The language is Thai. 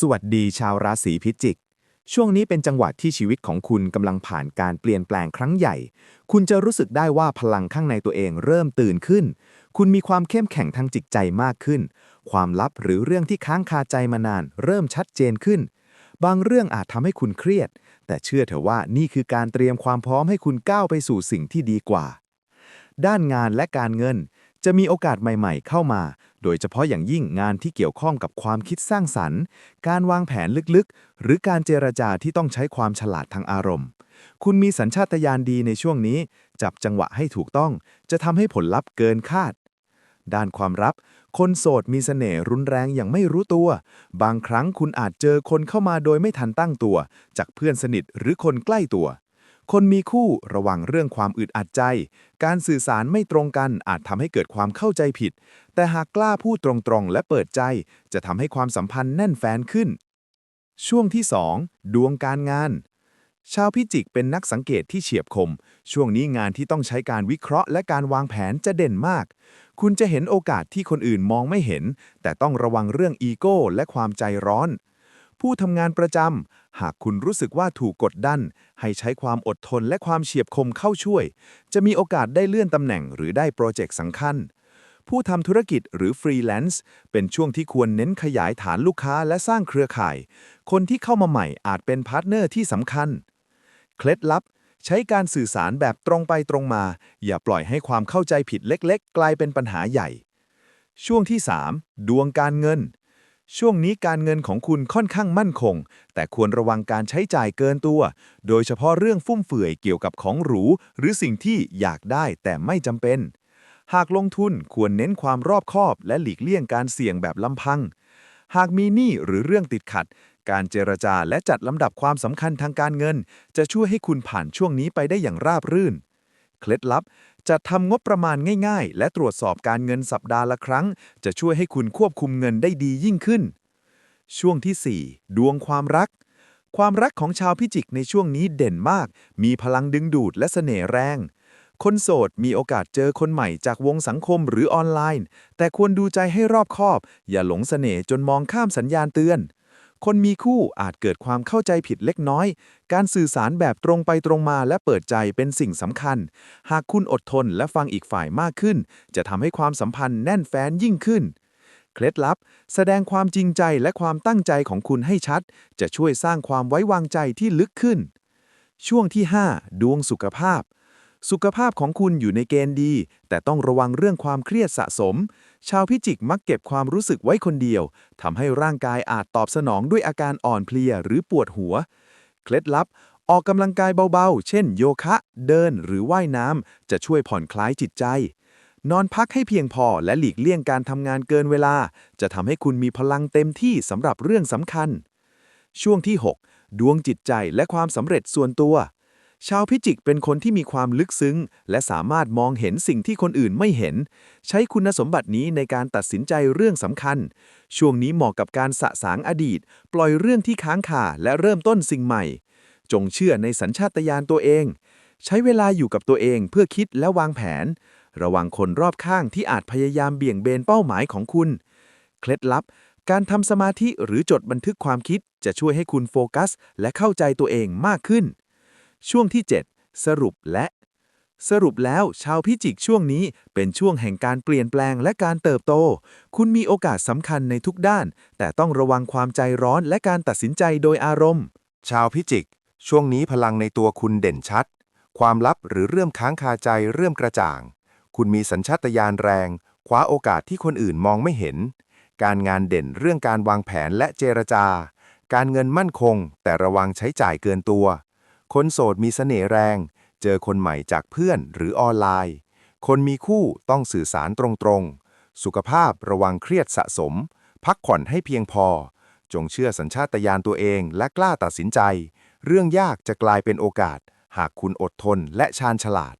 สวัสดีชาวราศีพิจิก ช่วงนี้เป็นจังหวะที่ชีวิตของคุณกำลังผ่านการเปลี่ยนแปลงครั้งใหญ่ คุณจะรู้สึกได้ว่าพลังข้างในตัวเองเริ่มตื่นขึ้น คุณมีความเข้มแข็งทางจิตใจมากขึ้น ความลับหรือเรื่องที่ค้างคาใจมานาน เริ่มชัดเจนขึ้น บางเรื่องอาจทำให้คุณเครียด แต่เชื่อเถอะว่านี่คือการเตรียมความพร้อมให้คุณก้าวไปสู่สิ่งที่ดีกว่า ด้านงานและการเงิน จะมีโอกาสใหม่ๆ เข้ามา โดยเฉพาะอย่างยิ่งงานที่เกี่ยวข้องกับความคิดสร้างสรรค์ การวางแผนลึกๆ หรือการเจรจาที่ต้องใช้ความฉลาดทางอารมณ์ คุณมีสัญชาตญาณดีในช่วงนี้ จับจังหวะให้ถูกต้อง จะทำให้ผลลัพธ์เกินคาด ด้านความรักคนโสดมีเสน่ห์รุนแรงอย่างไม่รู้ตัว บางครั้งคุณอาจเจอคนเข้ามาโดยไม่ทันตั้งตัว จากเพื่อนสนิทหรือคนใกล้ตัว คนมีคู่ระวังเรื่องความอึดอัดใจ การสื่อสารไม่ตรงกันอาจทำให้เกิดความเข้าใจผิด แต่หากกล้าพูดตรงๆ และเปิดใจ จะทำให้ความสัมพันธ์แน่นแฟ้นขึ้น ช่วงที่ 2 ดวงการงาน ชาวพิจิกเป็นนักสังเกตที่เฉียบคม ช่วงนี้งานที่ต้องใช้การวิเคราะห์และการวางแผนจะเด่นมาก คุณจะเห็นโอกาสที่คนอื่นมองไม่เห็น แต่ต้องระวังเรื่องอีโก้และความใจร้อนผู้ทำงานประจำ หากคุณรู้สึกว่าถูกกดดัน ให้ใช้ความอดทนและความเฉียบคมเข้าช่วย จะมีโอกาสได้เลื่อนตำแหน่งหรือได้โปรเจกต์สำคัญ ผู้ทำธุรกิจหรือฟรีแลนซ์เป็นช่วงที่ควรเน้นขยายฐานลูกค้าและสร้างเครือข่าย คนที่เข้ามาใหม่อาจเป็นพาร์ทเนอร์ที่สำคัญ เคล็ดลับ ใช้การสื่อสารแบบตรงไปตรงมา อย่าปล่อยให้ความเข้าใจผิดเล็ก ๆ กลายเป็นปัญหาใหญ่ ช่วงที่ 3 ดวงการเงิน ช่วงนี้การเงินของคุณค่อนข้างมั่นคง แต่ควรระวังการใช้จ่ายเกินตัว โดยเฉพาะเรื่องฟุ่มเฟือยเกี่ยวกับของหรู หรือสิ่งที่อยากได้แต่ไม่จำเป็น หากลงทุนควรเน้นความรอบคอบ และหลีกเลี่ยงการเสี่ยงแบบลำพัง หากมีหนี้หรือเรื่องติดขัด การเจรจาและจัดลำดับความสำคัญทางการเงิน จะช่วยให้คุณผ่านช่วงนี้ไปได้อย่างราบรื่น เคล็ดลับจัดทำงบประมาณง่ายๆ และตรวจสอบการเงินสัปดาห์ละครั้ง จะช่วยให้คุณควบคุมเงินได้ดียิ่งขึ้น ช่วงที่ 4 ดวงความรัก ความรักของชาวพิจิกในช่วงนี้เด่นมาก มีพลังดึงดูดและเสน่ห์แรง คนโสดมีโอกาสเจอคนใหม่จากวงสังคมหรือออนไลน์ แต่ควรดูใจให้รอบคอบ อย่าหลงเสน่ห์จนมองข้ามสัญญาณเตือน คนมีคู่อาจเกิดความเข้าใจผิดเล็กน้อย การสื่อสารแบบตรงไปตรงมาและเปิดใจเป็นสิ่งสำคัญ หากคุณอดทนและฟังอีกฝ่ายมากขึ้น จะทำให้ความสัมพันธ์แน่นแฟ้นยิ่งขึ้น เคล็ดลับ แสดงความจริงใจและความตั้งใจของคุณให้ชัด จะช่วยสร้างความไว้วางใจที่ลึกขึ้น ช่วงที่ 5 ดวงสุขภาพ สุขภาพของคุณอยู่ในเกณฑ์ดี แต่ต้องระวังเรื่องความเครียดสะสม ชาวพิจิกมักเก็บความรู้สึกไว้คนเดียวทำให้ร่างกายอาจตอบสนองด้วยอาการอ่อนเพลียหรือปวดหัว เคล็ดลับ ออกกำลังกายเบาๆ เช่นโยคะ เดินหรือว่ายน้ำจะช่วยผ่อนคลายจิตใจ นอนพักให้เพียงพอและหลีกเลี่ยงการทำงานเกินเวลา จะทำให้คุณมีพลังเต็มที่สำหรับเรื่องสำคัญ ช่วงที่ 6 ดวงจิตใจและความสำเร็จส่วนตัว ชาวพิจิกเป็นคนที่มีความลึกซึ้ง และสามารถมองเห็นสิ่งที่คนอื่นไม่เห็น ใช้คุณสมบัตินี้ในการตัดสินใจเรื่องสำคัญ ช่วงนี้เหมาะกับการสะสางอดีต ปล่อยเรื่องที่ค้างคาและเริ่มต้นสิ่งใหม่ จงเชื่อในสัญชาตญาณตัวเอง ใช้เวลาอยู่กับตัวเองเพื่อคิดและวางแผน ระวังคนรอบข้างที่อาจพยายามเบี่ยงเบนเป้าหมายของคุณ เคล็ดลับ การทำสมาธิหรือจดบันทึกความคิดจะช่วยให้คุณโฟกัส และเข้าใจตัวเองมากขึ้น ช่วงที่ 7 สรุปและ สรุปแล้วชาวพิจิกช่วงนี้เป็นช่วงแห่งการเปลี่ยนแปลงและการเติบโต คุณมีโอกาสสำคัญในทุกด้าน แต่ต้องระวังความใจร้อนและการตัดสินใจโดยอารมณ์ ชาวพิจิก ช่วงนี้พลังในตัวคุณเด่นชัด ความลับหรือเรื่องค้างคาใจเริ่มกระจ่าง คุณมีสัญชาตญาณแรง คว้าโอกาสที่คนอื่นมองไม่เห็น การงานเด่นเรื่องการวางแผนและเจรจา การเงินมั่นคง แต่ระวังใช้จ่ายเกินตัว คนโสดมีเสน่ห์แรง เจอคนใหม่จากเพื่อนหรือออนไลน์ คนมีคู่ต้องสื่อสารตรงๆ สุขภาพระวังเครียดสะสม พักผ่อนให้เพียงพอ จงเชื่อสัญชาตญาณตัวเองและกล้าตัดสินใจ เรื่องยากจะกลายเป็นโอกาส หากคุณอดทนและชาญฉลาด